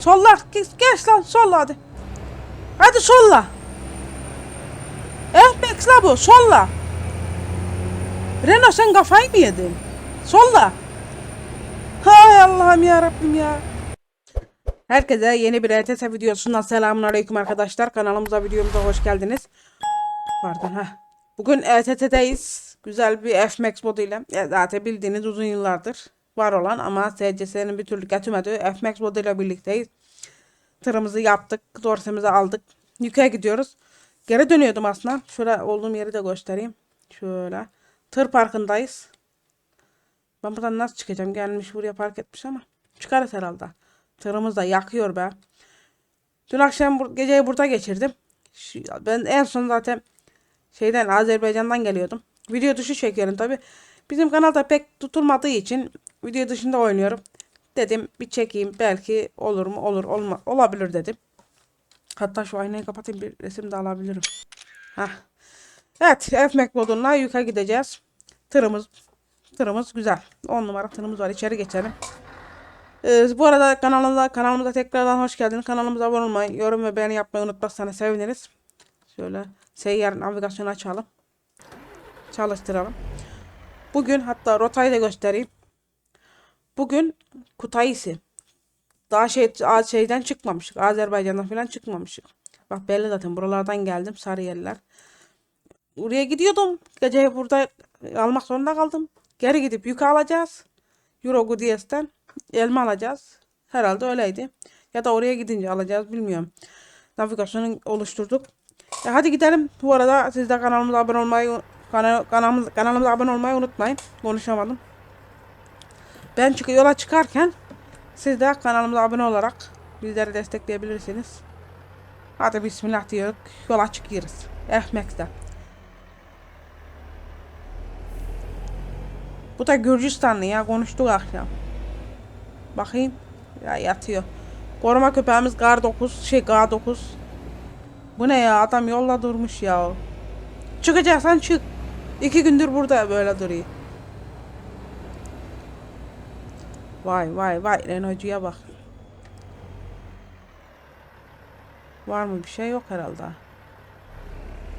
Solla. Geç, lan solla hadi. Hadi solla. Ehmex la bu solla. Renault sen kafayı mı yedin? Solla. Hay Allah'ım ya Rabbim ya. Herkese yeni bir ETS videosundan selamun aleyküm arkadaşlar. Kanalımıza videomuza hoş geldiniz. Pardon ha. Bugün ETT'deyiz. Güzel bir F-Max moduyla. Ya zaten bildiğiniz uzun yıllardır var olan ama SCS'nin bir türlü getirmediği F-Max moduyla birlikteyiz. Tırımızı yaptık. Dorsemizi aldık. Yük'e gidiyoruz. Geri dönüyordum aslında. Şöyle olduğum yeri de göstereyim. Şöyle. Tır parkındayız. Ben buradan nasıl çıkacağım? Gelmiş buraya park etmiş ama. Çıkarız herhalde. Tırımız da yakıyor be. Dün akşam bur- geceyi burada geçirdim. Şu- Ben en son zaten şeyden Azerbaycan'dan geliyordum. Video dışı çekiyorum tabi. Bizim kanalda pek tutulmadığı için video dışında oynuyorum. Dedim bir çekeyim belki olur mu olur olma olabilir dedim. Hatta şu aynayı kapatayım bir resim de alabilirim. Hah. Evet F-Mac yukarı gideceğiz. Tırımız tırımız güzel. 10 numara tırımız var. İçeri geçelim. Ee, bu arada kanalımıza, kanalımıza tekrardan hoş geldiniz. Kanalımıza abone olmayı, yorum ve beğeni yapmayı unutmazsanız seviniriz. Şöyle seyyar navigasyonu açalım. Çalıştıralım. Bugün hatta rotayı da göstereyim. Bugün Kutaisi. Daha şey şeyden çıkmamışık. Azerbaycan'dan falan çıkmamışık. Bak belli zaten buralardan geldim Sarıyerler. Oraya gidiyordum. Geceyi burada almak zorunda kaldım. Geri gidip yük alacağız. Euro Goodies'ten elma alacağız. Herhalde öyleydi. Ya da oraya gidince alacağız bilmiyorum. Navigasyonu oluşturduk. E hadi gidelim. Bu arada siz de kanalımıza abone olmayı kanal, kanalımız, kanalımıza abone olmayı unutmayın. Konuşamadım. Ben çık yola çıkarken siz de kanalımıza abone olarak bizleri destekleyebilirsiniz. Hadi bismillah diyoruz. Yola çıkıyoruz. Ehmek'te. Bu da Gürcistanlı ya. Konuştuk akşam. Bakayım. Ya yatıyor. Koruma köpeğimiz Gar 9. Şey Gar 9. Bu ne ya? Adam yolda durmuş ya. Çıkacaksan çık. İki gündür burada böyle duruyor. Vay vay vay Renault'cuya bak. Var mı bir şey yok herhalde.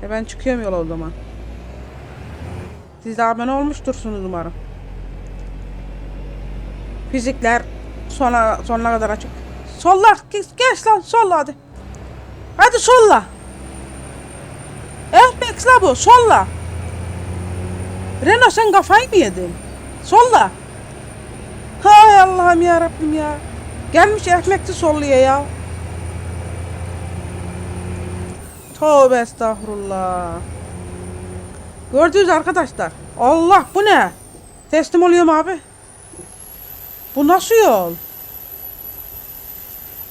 E ben çıkıyorum yola o zaman. Siz de abone olmuştursunuz umarım. Fizikler sona sonuna kadar açık. Solla geç, geç lan solla hadi. Hadi solla. Ehmex la bu solla. Renault sen kafayı mı yedin? Solla. Hay Allah'ım ya Rabbim ya. Gelmiş ekmekti solluyor ya. Tövbe estağfurullah. Gördünüz arkadaşlar. Allah bu ne? Teslim oluyorum abi. Bu nasıl yol?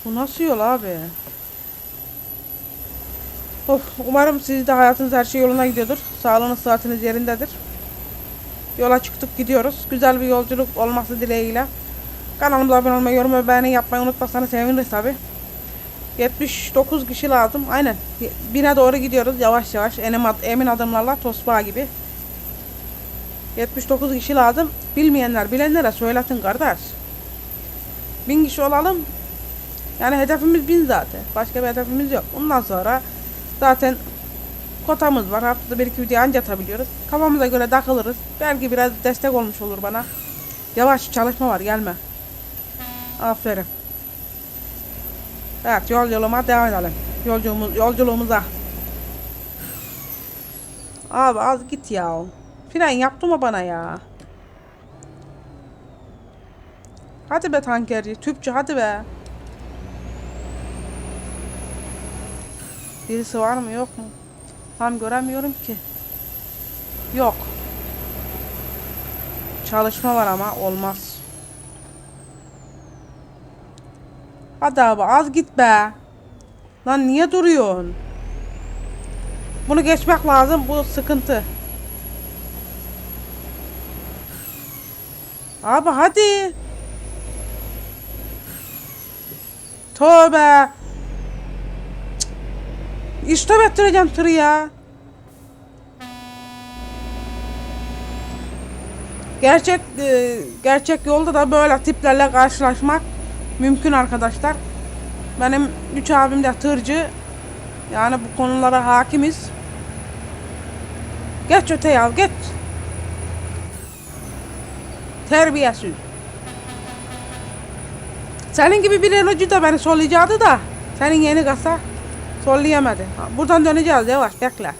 Bu nasıl yol abi? Of, umarım siz de hayatınız her şey yoluna gidiyordur. Sağlığınız saatiniz yerindedir. Yola çıktık gidiyoruz. Güzel bir yolculuk olması dileğiyle. Kanalımıza abone olmayı, yorum ve beğeni yapmayı unutmazsanız seviniriz tabi. 79 kişi lazım. Aynen. Bine doğru gidiyoruz yavaş yavaş. Emin, ad- emin adımlarla tosbağa gibi. 79 kişi lazım. Bilmeyenler bilenlere söyletin kardeş. 1000 kişi olalım. Yani hedefimiz 1000 zaten. Başka bir hedefimiz yok. Ondan sonra zaten kotamız var. Haftada bir iki video anca atabiliyoruz. Kafamıza göre takılırız. Belki biraz destek olmuş olur bana. Yavaş çalışma var gelme. Aferin. Evet yol yoluma devam edelim. Yolculuğumuz, yolculuğumuza. Abi az git ya. Fren yaptı mı bana ya? Hadi be tankerci. Tüpçü hadi be. Birisi var mı yok mu? Tam göremiyorum ki. Yok. Çalışma var ama olmaz. Hadi abi az git be. Lan niye duruyorsun? Bunu geçmek lazım. Bu sıkıntı. Abi hadi. Tövbe. İstop ettireceğim tırı ya. Gerçek e, gerçek yolda da böyle tiplerle karşılaşmak mümkün arkadaşlar. Benim üç abim de tırcı. Yani bu konulara hakimiz. Geç öte ya geç. Terbiyesiz. Senin gibi bir elocu da beni sollayacaktı da. Senin yeni kasa sollayamadı. Ha, Buradan döneceğiz yavaş bekle.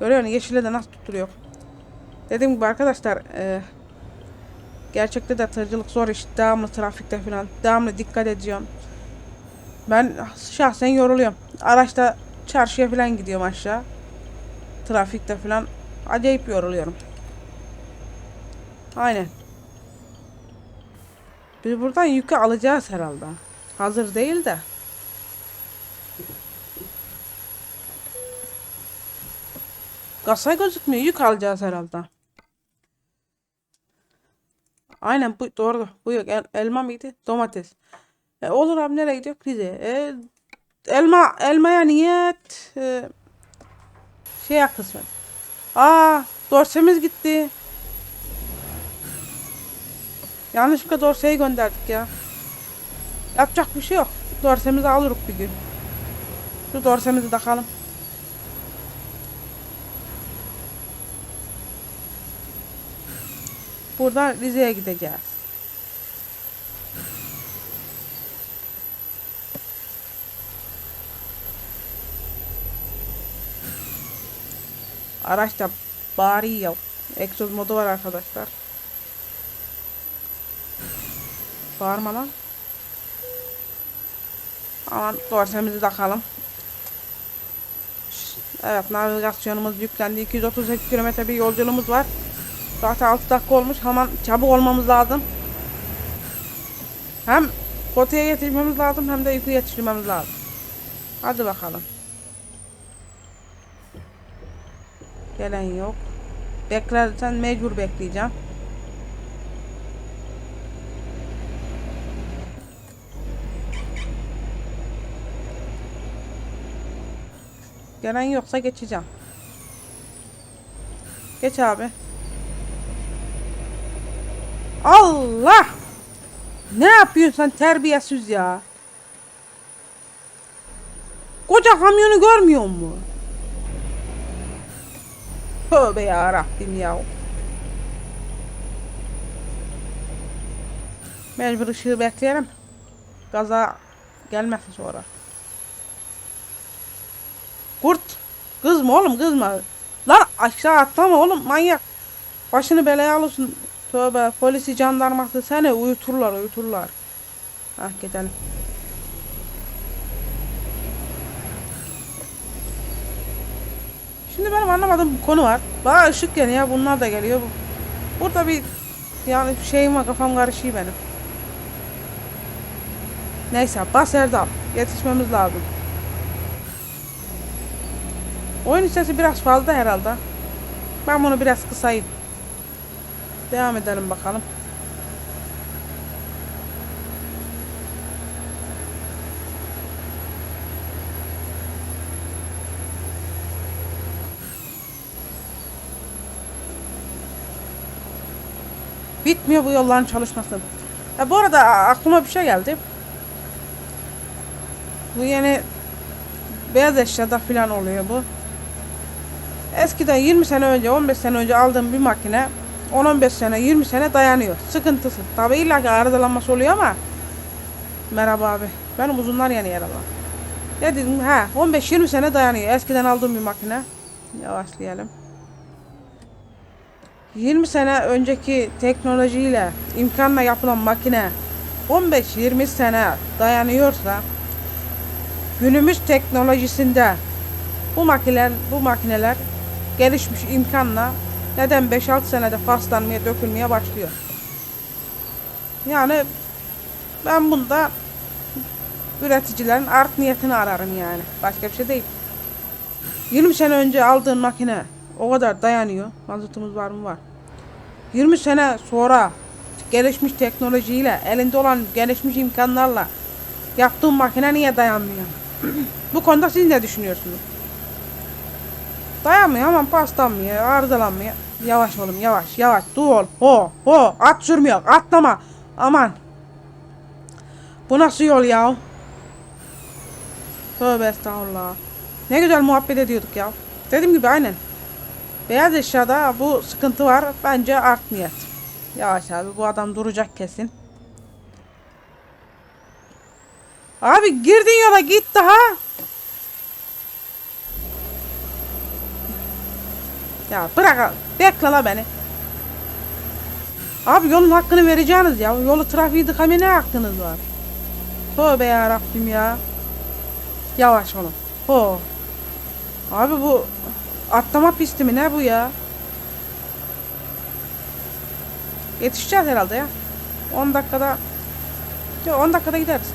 Görüyor musun yeşile de nasıl tutturuyor. Dediğim gibi arkadaşlar e, gerçekte de tırcılık zor iş. Devamlı trafikte falan. Devamlı dikkat ediyorsun. Ben şahsen yoruluyorum. Araçta çarşıya falan gidiyorum aşağı. Trafikte falan. Acayip yoruluyorum. Aynen. Biz buradan yükü alacağız herhalde. Hazır değil de. Kasa gözükmüyor. Yük alacağız herhalde. Aynen bu doğru. Bu yok. El- elma mıydı? Domates. E, olur abi nereye gidiyor? Rize. E, elma elmaya niyet e, şey kısmet. Aa, dorsemiz gitti. Yanlışlıkla dorseyi gönderdik ya. Yapacak bir şey yok. Dorsemizi alırız bir gün. Şu dorsemizi takalım. Buradan Rize'ye gideceğiz. Araçta bağırıyor. Egzoz modu var arkadaşlar. Bağırma lan. Aman dorsemizi takalım. Evet navigasyonumuz yüklendi. 238 kilometre bir yolculuğumuz var. Zaten 6 dakika olmuş. Hemen çabuk olmamız lazım. Hem potaya yetişmemiz lazım hem de yükü yetiştirmemiz lazım. Hadi bakalım. Gelen yok. Beklersen mecbur bekleyeceğim. Gelen yoksa geçeceğim. Geç abi. Allah! Ne yapıyorsun sen terbiyesiz ya? Koca kamyonu görmüyor mu? Tövbe ya Rabbim ya. Mecbur ışığı bekleyelim. Gaza gelmesin sonra. Kurt. Kızma oğlum kızma. Lan aşağı atlama oğlum manyak. Başını belaya alırsın. Tövbe polisi jandarması seni uyuturlar uyuturlar. Hah gidelim. Şimdi benim anlamadığım bir konu var. Bana ışık geliyor bunlar da geliyor. Burada bir yani şeyim var kafam karışıyor benim. Neyse bas Erdal. Yetişmemiz lazım. Oyun sesi biraz fazla herhalde. Ben bunu biraz kısayım. Devam edelim bakalım. Bitmiyor bu yolların çalışması. Ha, bu arada aklıma bir şey geldi. Bu yeni beyaz eşyada falan oluyor bu. Eskiden 20 sene önce 15 sene önce aldığım bir makine 10-15 sene 20 sene dayanıyor. Sıkıntısı. Tabi illa ki arızalanması oluyor ama Merhaba abi. Benim uzunlar yani yaralı. Ne dedim? Ha 15-20 sene dayanıyor. Eskiden aldığım bir makine. Yavaşlayalım. 20 sene önceki teknolojiyle imkanla yapılan makine 15-20 sene dayanıyorsa günümüz teknolojisinde bu makineler bu makineler gelişmiş imkanla neden 5-6 senede paslanmaya dökülmeye başlıyor. Yani ben bunda üreticilerin art niyetini ararım yani. Başka bir şey değil. 20 sene önce aldığın makine o kadar dayanıyor. Mazotumuz var mı? Var. 20 sene sonra gelişmiş teknolojiyle, elinde olan gelişmiş imkanlarla yaptığın makine niye dayanmıyor? Bu konuda siz ne düşünüyorsunuz? Dayanmıyor aman paslanmıyor, arızalanmıyor. Yavaş oğlum yavaş yavaş dur ol. Ho ho at sürmüyor atlama. Aman. Bu nasıl yol ya? Tövbe estağfurullah. Ne güzel muhabbet ediyorduk ya. Dediğim gibi aynen. Beyaz eşyada bu sıkıntı var. Bence art niyet. Yavaş abi bu adam duracak kesin. Abi girdin yola git daha. Ya bırak. Bekle la beni. Abi yolun hakkını vereceğiniz ya. Yolu trafiği tıkamaya ne hakkınız var? Tövbe ya Rabbim ya. Yavaş oğlum. Ho. Abi bu atlama pisti mi ne bu ya? Yetişeceğiz herhalde ya. 10 dakikada Yok 10 dakikada gideriz.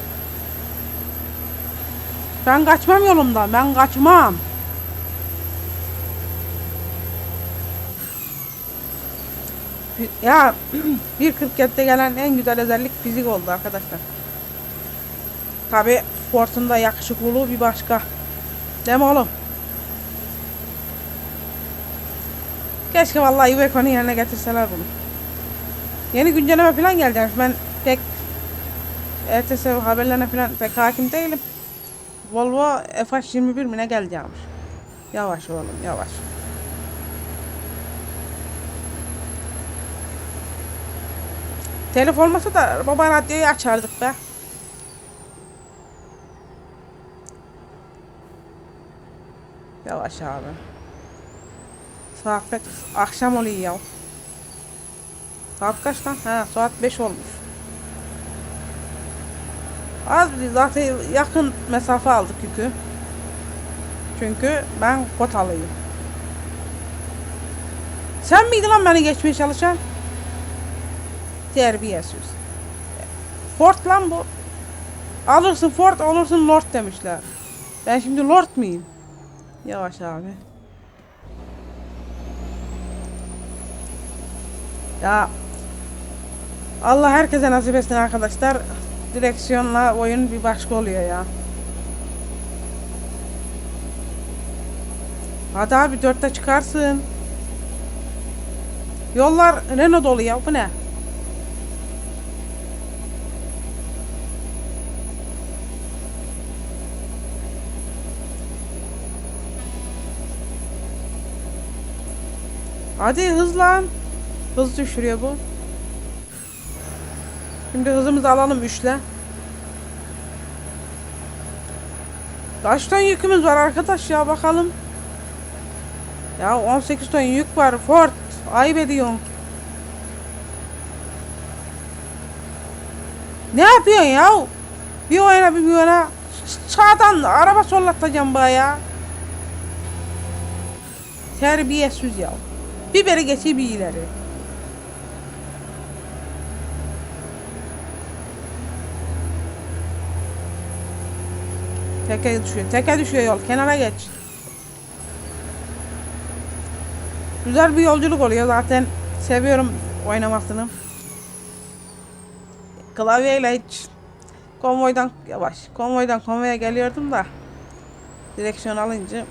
Ben kaçmam yolumdan. Ben kaçmam. Ya 1.47'de gelen en güzel özellik fizik oldu arkadaşlar. Tabi Ford'un da yakışıklılığı bir başka. Değil mi oğlum? Keşke vallahi Iveco'nun yerine getirseler bunu. Yeni güncelleme falan gelecekmiş. Ben pek ETS haberlerine falan pek hakim değilim. Volvo FH21 mi ne geleceğimiş. Yavaş oğlum yavaş. Telef olmasa da baba radyoyu açardık be. Yavaş abi. Saat pek akşam oluyor ya. Saat kaç lan? Ha saat 5 olmuş. Az zaten yakın mesafe aldık yükü. Çünkü ben kotalıyım. Sen miydin lan beni geçmeye çalışan? Terbiyesiz. Ford lan bu. Alırsın Ford olursun Lord demişler. Ben şimdi Lord muyum? Yavaş abi. Ya Allah herkese nasip etsin arkadaşlar. Direksiyonla oyun bir başka oluyor ya. Hadi abi dörtte çıkarsın. Yollar Renault dolu ya bu ne? Hadi hızlan. Hız düşürüyor bu. Şimdi hızımızı alalım üçle. Kaç ton yükümüz var arkadaş ya bakalım. Ya 18 ton yük var Ford. Ayıp ediyorsun. Ne yapıyorsun ya? Bir o yana bir bu yana. Sağdan araba sollatacağım baya. Terbiyesiz ya. Bir beri geçeyim bir ileri. Teke düşüyor. Teke düşüyor yol. Kenara geç. Güzel bir yolculuk oluyor zaten. Seviyorum oynamasını. Klavyeyle hiç konvoydan yavaş. Konvoydan konvoya geliyordum da direksiyon alınca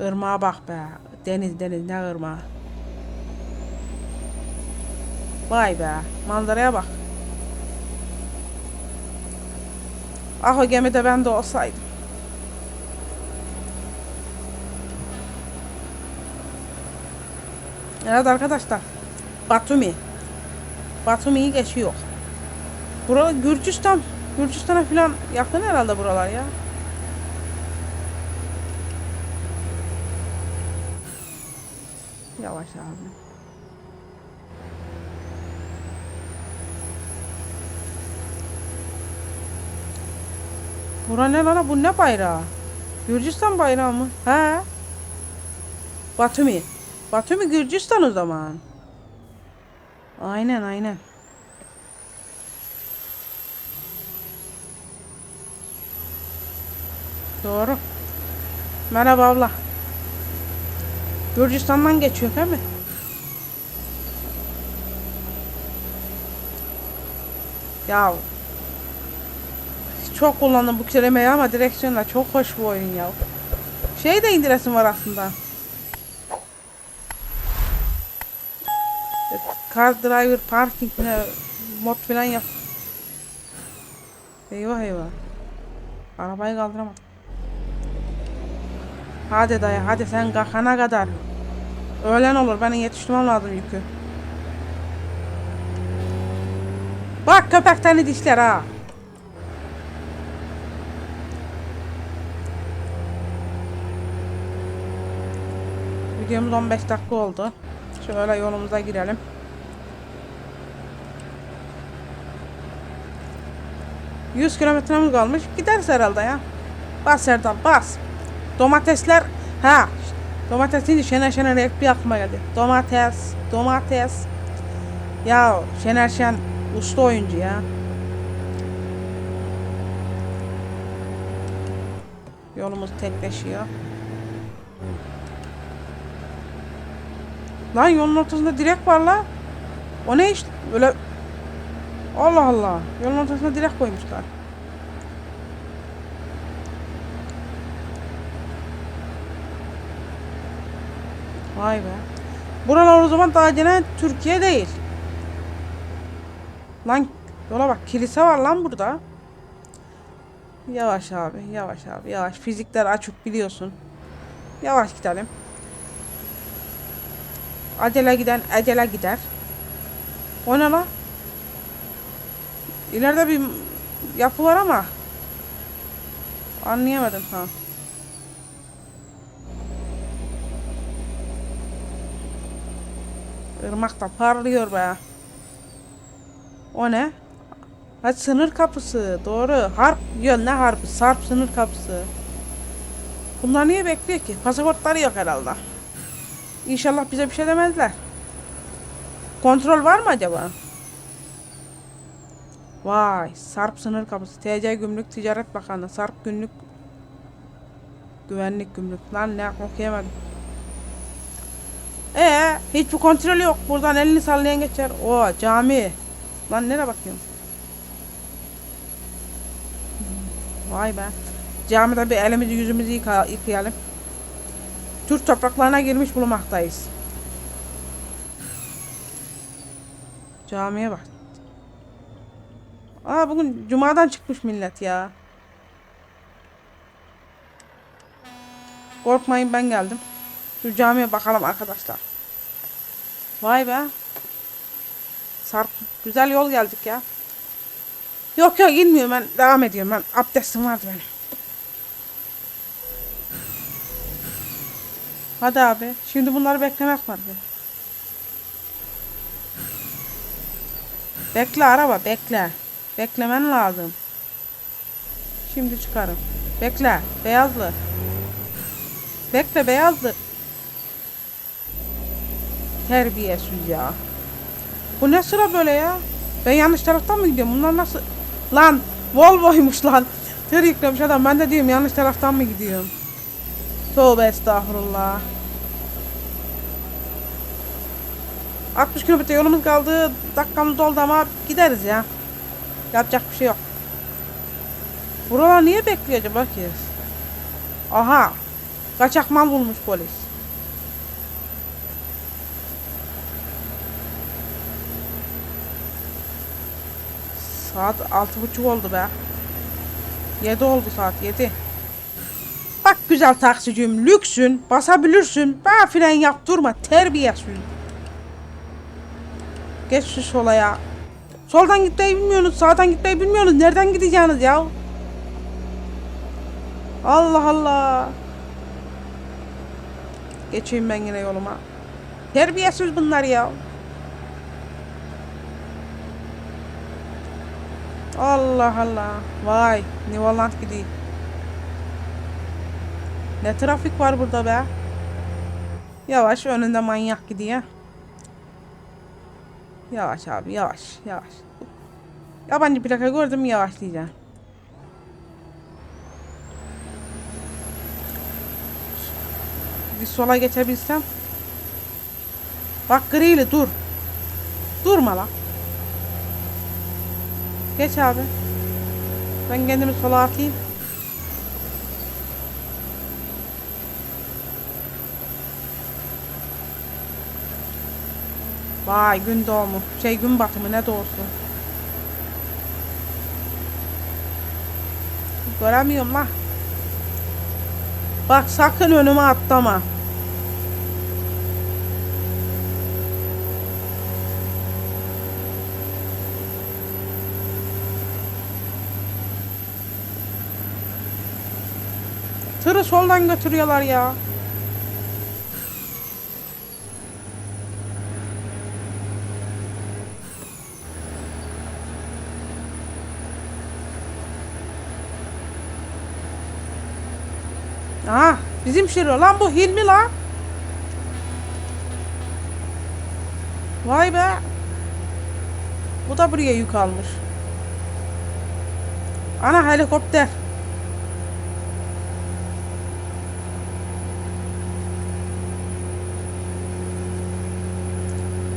ırmağa bak be. Deniz deniz ne ırmağı. Vay be. Manzaraya bak. Ah o gemide ben de olsaydım. Evet arkadaşlar. Batumi. Batumi'yi geçiyor. Bura Gürcistan. Gürcistan'a falan yakın herhalde buralar ya. Yavaş abi. Bura ne lan? Bu ne bayrağı? Gürcistan bayrağı mı? He. Batumi. Batumi Gürcistan o zaman. Aynen aynen. Doğru. Merhaba abla. Gürcistan'dan geçiyor değil mi? Ya çok kullandım bu kelimeyi ama direksiyonla çok hoş bu oyun ya. Şey de indiresim var aslında. Car driver parking ne mod falan yap. Eyvah eyvah. Arabayı kaldıramadım. Hadi dayı hadi sen kalkana kadar. Öğlen olur benim yetiştirmem lazım yükü. Bak köpek seni dişler ha. Videomuz 15 dakika oldu. Şöyle yolumuza girelim. Yüz kilometremiz kalmış. Gideriz herhalde ya. Bas Erdal bas. Domatesler ha domates deyince Şener Şener hep bir aklıma geldi. Domates, domates. Ya Şener Şen usta oyuncu ya. Yolumuz tekleşiyor. Lan yolun ortasında direk var la. O ne işte? Böyle Allah Allah. Yolun ortasına direk koymuşlar. Vay be. Buralar o zaman daha gene Türkiye değil. Lan yola bak kilise var lan burada. Yavaş abi yavaş abi yavaş. Fizikler açık biliyorsun. Yavaş gidelim. Acele giden acele gider. O ne lan? İleride bir yapı var ama anlayamadım ha. Irmak da parlıyor be. O ne? Ha sınır kapısı. Doğru. Harp yönüne harp. Sarp sınır kapısı. Bunlar niye bekliyor ki? Pasaportları yok herhalde. İnşallah bize bir şey demezler. Kontrol var mı acaba? Vay, Sarp sınır kapısı. TC Gümrük Ticaret Bakanlığı. Sarp günlük güvenlik gümrük. Lan ne okuyamadım. Ee, hiçbir kontrol yok. Buradan elini sallayan geçer. O cami. Lan nereye bakıyorsun? Vay be. Camide bir elimizi yüzümüzü yıka yıkayalım. Türk topraklarına girmiş bulunmaktayız. Camiye bak. Aa bugün cumadan çıkmış millet ya. Korkmayın ben geldim. Şu camiye bakalım arkadaşlar. Vay be. Sarp güzel yol geldik ya. Yok yok inmiyorum ben devam ediyorum ben abdestim vardı benim. Hadi abi şimdi bunları beklemek var be. Bekle araba bekle. Beklemen lazım. Şimdi çıkarım. Bekle beyazlı. Bekle beyazlı. Terbiyesiz ya. Bu ne sıra böyle ya? Ben yanlış taraftan mı gidiyorum? Bunlar nasıl? Lan Volvo'ymuş lan. Tır yüklemiş adam. Ben de diyorum yanlış taraftan mı gidiyorum? Tövbe estağfurullah. 60 kilometre yolumuz kaldı. Dakikamız doldu ama gideriz ya. Yapacak bir şey yok. Buralar niye bekliyor acaba ki? Aha. Kaçak mal bulmuş polis. Saat altı buçuk oldu be. Yedi oldu saat yedi. Bak güzel taksiciyim lüksün basabilirsin. Bana fren yaptırma terbiyesiz. Geç şu sola ya. Soldan gitmeyi bilmiyorsunuz sağdan gitmeyi bilmiyorsunuz. Nereden gideceğiniz ya? Allah Allah. Geçeyim ben yine yoluma. Terbiyesiz bunlar ya. Allah Allah. Vay. Nivaland gidiyor. Ne trafik var burada be. Yavaş önünde manyak gidiyor. Yavaş abi yavaş yavaş. Yabancı plaka gördüm yavaş diyeceğim. Bir sola geçebilsem. Bak grili dur. Durma lan. Geç abi. Ben kendimi sola atayım. Vay gün doğumu. Şey gün batımı ne doğusu. Göremiyorum la. Bak sakın önüme atlama. Tırı soldan götürüyorlar ya. Aa, bizim şiro lan bu Hilmi lan. Vay be. Bu da buraya yük almış. Ana helikopter.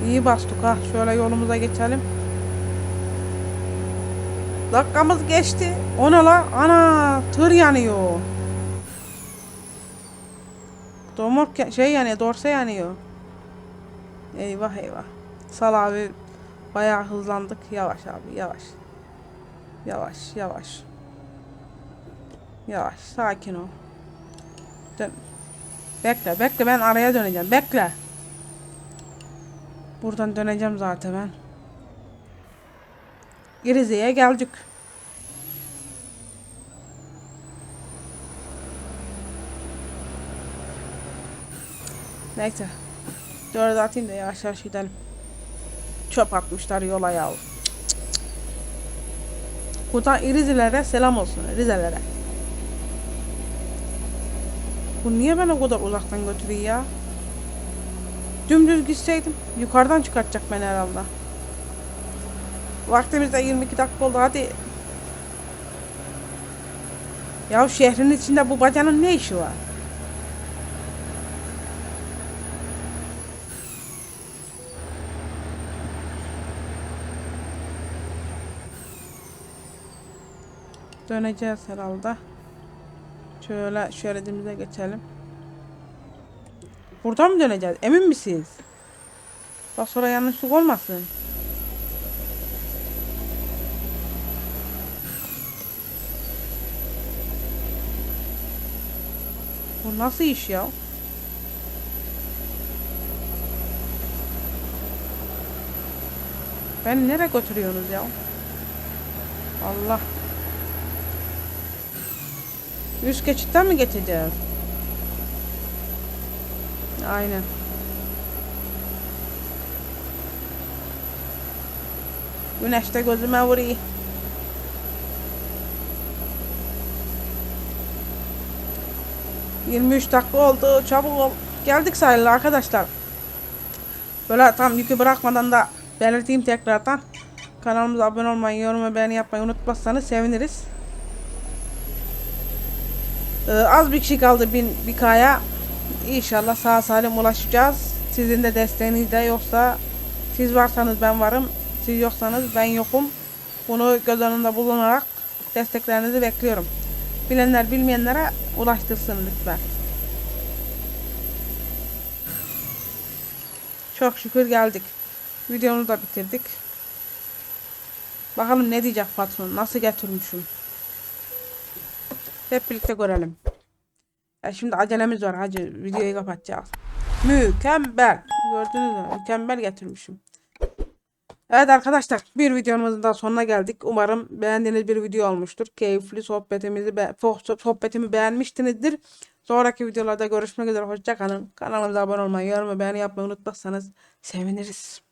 İyi bastık ha. Şöyle yolumuza geçelim. Dakikamız geçti. O ne la? Ana tır yanıyor. Domork ya- şey yanıyor, dorse yanıyor. Eyvah eyvah. Sal abi bayağı hızlandık. Yavaş abi yavaş. Yavaş yavaş. Yavaş sakin ol. Dön. Bekle bekle ben araya döneceğim. Bekle. Buradan döneceğim zaten ben. Rize'ye geldik. Neyse. Dört atayım da yavaş yavaş gidelim. Çöp atmışlar yola ya. Buradan Rizelere selam olsun. Rizelere. Bu niye beni o kadar uzaktan götürüyor ya? Dümdüz gitseydim yukarıdan çıkartacak beni herhalde. Vaktimiz de 22 dakika oldu hadi. Ya şehrin içinde bu bacanın ne işi var? Döneceğiz herhalde. Şöyle şeridimize geçelim. Buradan mı döneceğiz? Emin misiniz? Bak sonra yanlışlık olmasın. Bu nasıl iş ya? Ben nereye götürüyorsunuz ya? Allah. Üst geçitten mi geçeceğiz? Aynen. Güneş de gözüme vuruyor. ...23 dakika oldu. Çabuk ol. Geldik sayılı arkadaşlar. Böyle tam yükü bırakmadan da belirteyim tekrardan. Kanalımıza abone olmayı, yorum ve beğeni yapmayı unutmazsanız seviniriz. Ee, az bir kişi kaldı bin bir kaya. İnşallah sağ salim ulaşacağız. Sizin de desteğiniz de yoksa siz varsanız ben varım. Siz yoksanız ben yokum. Bunu göz önünde bulunarak desteklerinizi bekliyorum. Bilenler bilmeyenlere ulaştırsın lütfen. Çok şükür geldik. Videomuzu da bitirdik. Bakalım ne diyecek patron. Nasıl getirmişim. Hep birlikte görelim. Ya şimdi acelemiz var hacı. Videoyu kapatacağız. Mükemmel. Gördünüz mü? Mükemmel getirmişim. Evet arkadaşlar bir videomuzun daha sonuna geldik. Umarım beğendiğiniz bir video olmuştur. Keyifli sohbetimizi be soh- sohbetimi beğenmişsinizdir. Sonraki videolarda görüşmek üzere. Hoşçakalın. Kanalımıza abone olmayı, yorum ve beğeni yapmayı unutmazsanız seviniriz.